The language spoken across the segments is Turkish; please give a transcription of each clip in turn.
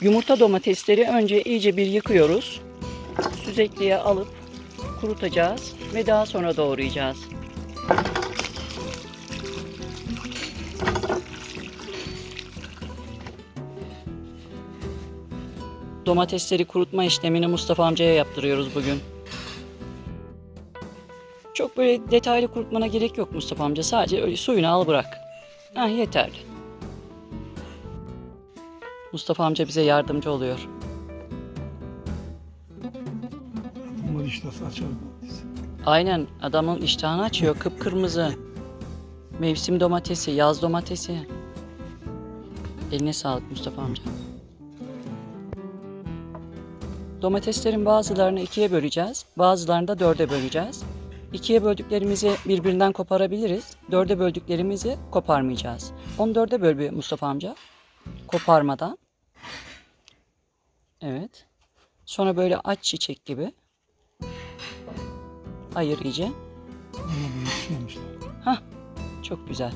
Yumurta domatesleri önce iyice bir yıkıyoruz. Süzekliğe alıp kurutacağız ve daha sonra doğrayacağız. Domatesleri kurutma işlemini Mustafa amcaya yaptırıyoruz bugün. Çok böyle detaylı kurutmana gerek yok Mustafa amca. Sadece öyle suyunu al bırak. Ha, yeterli. Mustafa amca bize yardımcı oluyor. Bunlar iştahsı açar. Aynen adamın iştahını açıyor. Kıpkırmızı. Mevsim domatesi, yaz domatesi. Eline sağlık Mustafa amca. Domateslerin bazılarını ikiye böleceğiz. Bazılarını da dörde böleceğiz. İkiye böldüklerimizi birbirinden koparabiliriz. Dörde böldüklerimizi koparmayacağız. Onu dörde böl Mustafa amca. Koparmadan. Evet. Sonra böyle aç çiçek gibi. Ayır iyice. Hah, çok güzel.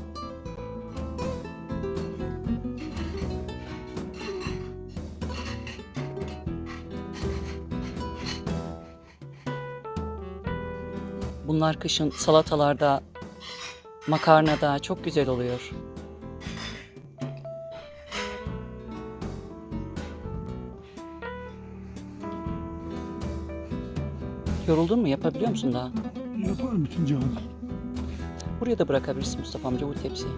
Bunlar kışın salatalarda, makarnada çok güzel oluyor. Yoruldun mu? Yapabiliyor musun daha? Yaparım bütün cihanı. Buraya da bırakabilirsin Mustafa amca bu tepsiyi.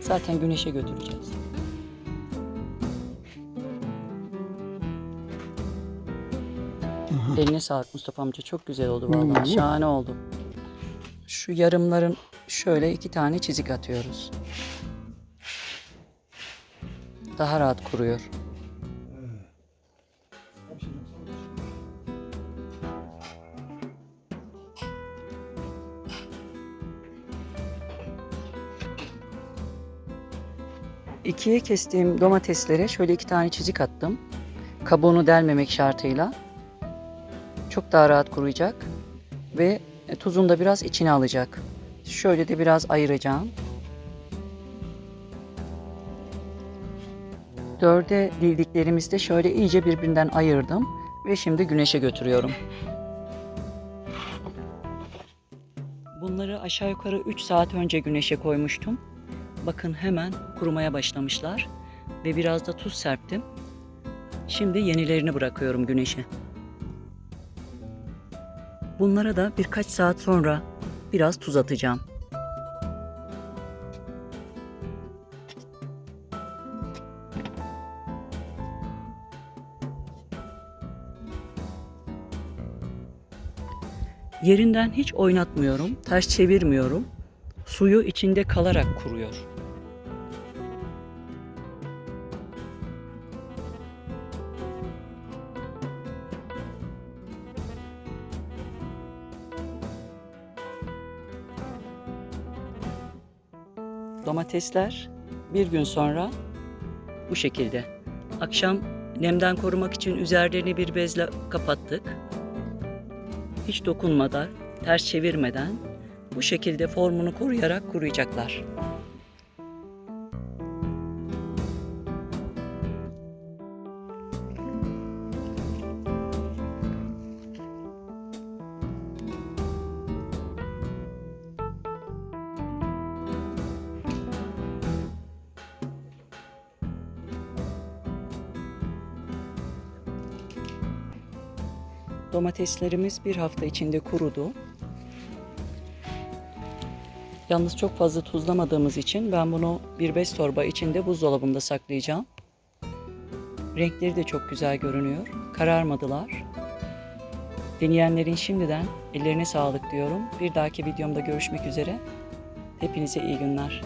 Zaten güneşe götüreceğiz. Eline sağlık Mustafa amca. Çok güzel oldu vallahi. Şahane oldu. Şu yarımların şöyle iki tane çizik atıyoruz. Daha rahat kuruyor. İkiye kestiğim domateslere şöyle iki tane çizik attım. Kabuğunu delmemek şartıyla. Çok daha rahat kuruyacak. Ve e, tuzunu da biraz içine alacak. Şöyle de biraz ayıracağım. Dörde dildiklerimizi de şöyle iyice birbirinden ayırdım. Ve şimdi güneşe götürüyorum. Bunları aşağı yukarı 3 saat önce güneşe koymuştum. Bakın hemen kurumaya başlamışlar ve biraz da tuz serptim. Şimdi yenilerini bırakıyorum güneşe. Bunlara da birkaç saat sonra biraz tuz atacağım. Yerinden hiç oynatmıyorum, ters çevirmiyorum. Suyu içinde kalarak kuruyor. Domatesler bir gün sonra bu şekilde. Akşam nemden korumak için üzerlerini bir bezle kapattık. Hiç dokunmadan, ters çevirmeden bu şekilde formunu koruyarak kuruyacaklar. Domateslerimiz bir hafta içinde kurudu. Yalnız çok fazla tuzlamadığımız için ben bunu bir bez torba içinde buzdolabında saklayacağım. Renkleri de çok güzel görünüyor. Kararmadılar. Deneyenlerin şimdiden ellerine sağlık diyorum. Bir dahaki videomda görüşmek üzere. Hepinize iyi günler.